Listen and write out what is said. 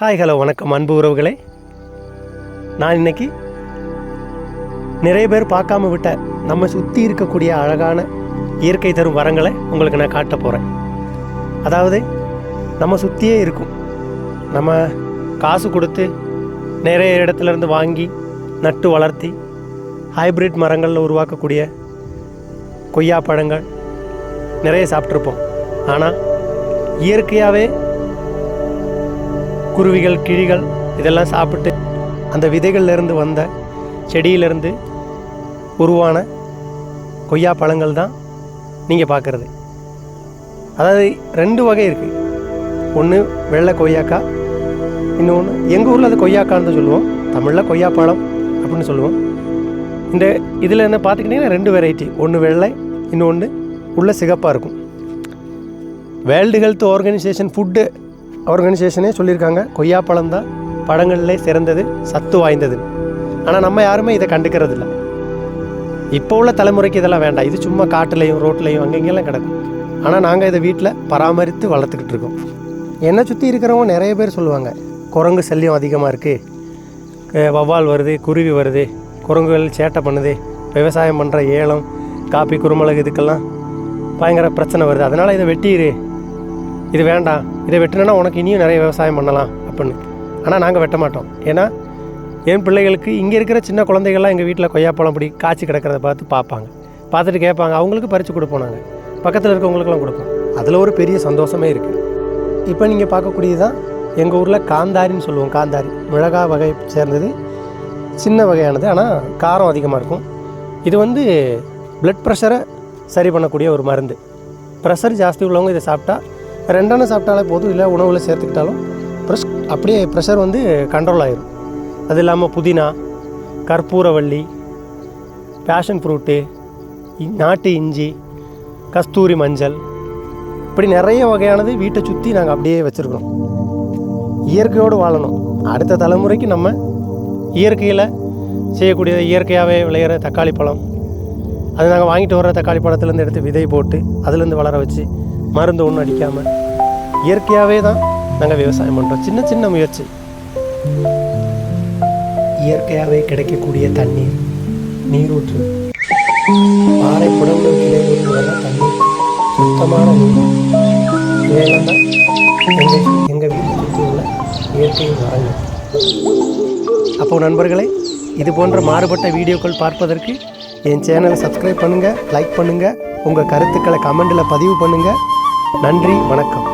Hi hello வணக்கம் அன்பு உறவுகளே. நான் இன்னைக்கு நிறைய பேர் பார்க்காம விட்ட நம்ம சுற்றி இருக்கக்கூடிய அழகான இயற்கை தரும் வரங்களை உங்களுக்கு நான் காட்ட போகிறேன் அதாவது நம்ம சுற்றியே இருக்கும். நம்ம காசு கொடுத்து நிறைய இடத்துலேருந்து வாங்கி நட்டு வளர்த்தி ஹைபிரிட் மரங்களில் உருவாக்கக்கூடிய கொய்யா பழங்கள் நிறைய சாப்பிட்ருப்போம் ஆனால் இயற்கையாகவே குருவிகள் கிழிகள் இதெல்லாம் சாப்பிட்டு அந்த விதைகள்லேருந்து வந்த செடியிலேருந்து உருவான கொய்யா பழங்கள் தான் நீங்கள் பார்க்குறது. அதாவது ரெண்டு வகை இருக்குது ஒன்று வெள்ளை கொய்யாக்காய் இன்னொன்று எங்கள் ஊரில் அது கொய்யாக்கான்னு தான் சொல்லுவோம். தமிழில் கொய்யாப்பழம் அப்படின்னு சொல்லுவோம். இந்த இதில் என்ன பார்த்துக்கிட்டிங்கன்னா ரெண்டு வெரைட்டி ஒன்று வெள்ளை இன்னொன்று உள்ள சிகப்பாக இருக்கும். வேர்ல்டு ஹெல்த் ஆர்கனைசேஷன் ஃபுட்டு ஆர்கனைசேஷனே சொல்லியிருக்காங்க கொய்யாப்பழம் தான் பழங்களிலே சிறந்தது சத்து வாய்ந்தது. ஆனால் நம்ம யாருமே இதை கண்டுக்கிறது இல்லை இப்போ உள்ள தலைமுறைக்கு இதெல்லாம் வேண்டாம். இது சும்மா காட்டுலையும் ரோட்லையும் அங்கங்கெல்லாம் கிடக்கும். ஆனால் நாங்கள் இதை வீட்டில் பராமரித்து வளர்த்துக்கிட்டு இருக்கோம். என்னை சுற்றி இருக்கிறவங்க நிறைய பேர் சொல்லுவாங்க குரங்கு சல்லியம் அதிகமாக இருக்குது வவ்வால் வருது குருவி வருது குரங்குகள் சேட்டை பண்ணுது விவசாயம் பண்ணுற ஏலம் காப்பி குருமிளகு இதுக்கெல்லாம் பயங்கர பிரச்சனை வருது. அதனால் இதை வெட்டிடு இது வேண்டாம். இதை வெட்டினா உனக்கு இனியும் நிறைய விவசாயம் பண்ணலாம் அப்படின்னு. ஆனால் நாங்கள் வெட்ட மாட்டோம். ஏன்னா என் பிள்ளைகளுக்கு இங்கே இருக்கிற சின்ன குழந்தைகள்லாம் எங்கள் வீட்டில் கொய்யாப்பழம் பிடி காய்ச்சி கிடக்கிறத பார்த்து பார்ப்பாங்க. பார்த்துட்டு கேட்பாங்க. அவங்களுக்கு பறித்து கொடுப்போம் நாங்கள் பக்கத்தில் இருக்கவங்களுக்குலாம் கொடுப்போம். அதில் ஒரு பெரிய சந்தோஷமே இருக்குது இப்போ நீங்கள் பார்க்கக்கூடியது தான் எங்கள் ஊரில் காந்தாரின்னு சொல்லுவோம். காந்தாரி. மிளகா வகை சேர்ந்தது. சின்ன வகையானது. ஆனால் காரம் அதிகமாக இருக்கும். இது வந்து பிளட் ப்ரெஷரை சரி பண்ணக்கூடிய ஒரு மருந்து. ப்ரெஷர் ஜாஸ்தி உள்ளவங்க இதை சாப்பிட்டா ரெண்டெண்ணம் சாப்பிட்டாலே போதும் இல்லை உணவில் சேர்த்துக்கிட்டாலும் ப்ரெஷ் அப்படியே ப்ரெஷர் வந்து கண்ட்ரோல் ஆயிரும். அது இல்லாமல் புதினா கற்பூரவள்ளி பேஷன் ஃப்ரூட்டு நாட்டு இஞ்சி கஸ்தூரி மஞ்சள் இப்படி நிறைய வகையானது வீட்டை சுற்றி நாங்கள் அப்படியே வச்சுருக்கோம் இயற்கையோடு வாழணும். அடுத்த தலைமுறைக்கு நம்ம இயற்கையில் செய்யக்கூடிய இயற்கையாகவே விளையிற தக்காளி பழம். அது நாங்கள் வாங்கிட்டு வர தக்காளி பழத்துலேருந்து எடுத்து விதை போட்டு அதுலேருந்து வளர வச்சு மருந்து ஒன்றும் அடிக்காமல் இயற்கையாகவே தான் நாங்கள் விவசாயம் பண்ணுறோம் சின்ன சின்ன முயற்சி. இயற்கையாகவே கிடைக்கக்கூடிய தண்ணீர் நீரூற்று. பாறை புடம்பு கிளையிலிருந்து தண்ணீர் சுத்தமான நீர். இவையெல்லாம் தான் எங்கள் எங்கள் வீட்டை சுற்றி உள்ள இயற்கை மரங்கள் அப்போ நண்பர்களே இது போன்ற மாறுபட்ட வீடியோக்கள் பார்ப்பதற்கு என் சேனலை சப்ஸ்கிரைப் பண்ணுங்கள் லைக் பண்ணுங்கள் உங்கள் கருத்துக்களை கமெண்டில் பதிவு பண்ணுங்கள் நன்றி வணக்கம்.